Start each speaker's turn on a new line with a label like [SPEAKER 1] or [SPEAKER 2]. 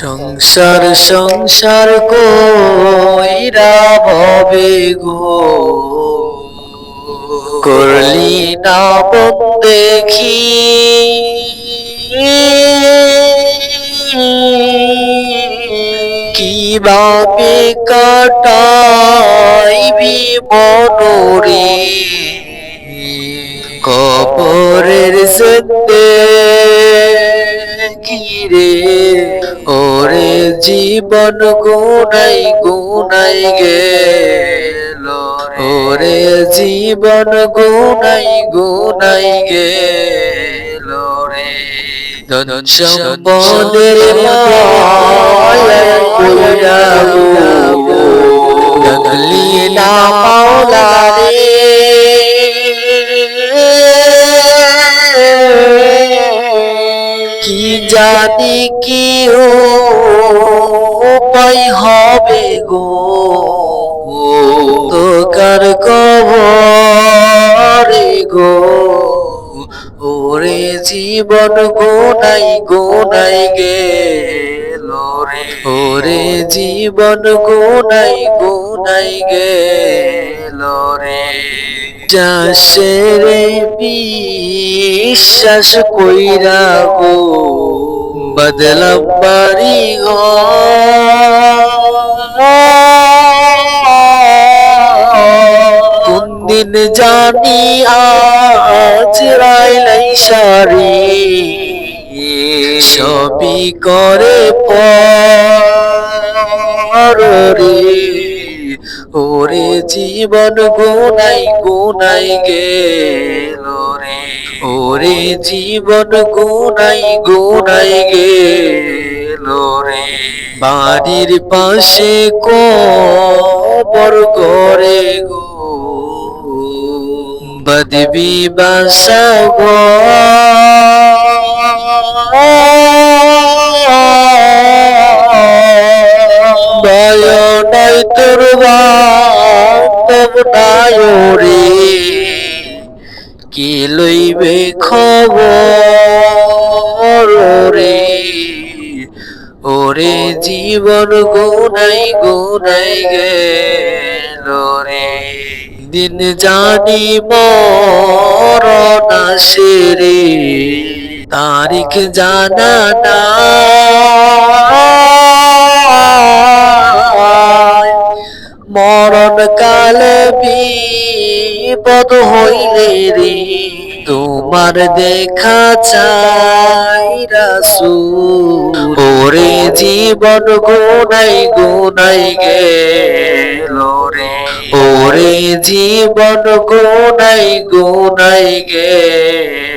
[SPEAKER 1] সংসার সংসার কইরা ভবে গো। করলি না বন দেখি। কীভাবে কাটাইবি মনোরে? কবরের কিরে ওরে জীবন গুনাই গুনাই গেল ওরে জীবন গুনাই গুনাই গেল রে। ধন সম্পদের গো মাওলা রে। কি জানি কি উপায় হবে গো। তোকার কবরে গো। ওরে জীবন গোনাই গোনাই গেল রে। ওরে জীবন গোনাই গোনাই গেল রে। চাষে রে বিশ্বাস কইরা গো। বদলাম বাড়ি কোন দিন জানি আজ রাইলাই সারি। সবই করে পর ওরে জীবন গুনাই গুনাই গেল রে। ওরে জীবন গুনাই গুনাই গেল রে। বাড়ির পাশে কবর করে গো। বদবি বাসাব বয় নাই তোর বাপ নাই রে কি লইবে খবর? রে ওরে জীবন গুনাই গুনাই গেল রে। দিন জানি মরণ তারিখ জানা না মরণ কালে বিপদ হইলে রে তোমার দেখা চাই রাসু ওরে জীবন গুনাই গুনাই গেল রে। ওরে জীবন গুনাই গুনাই গেল।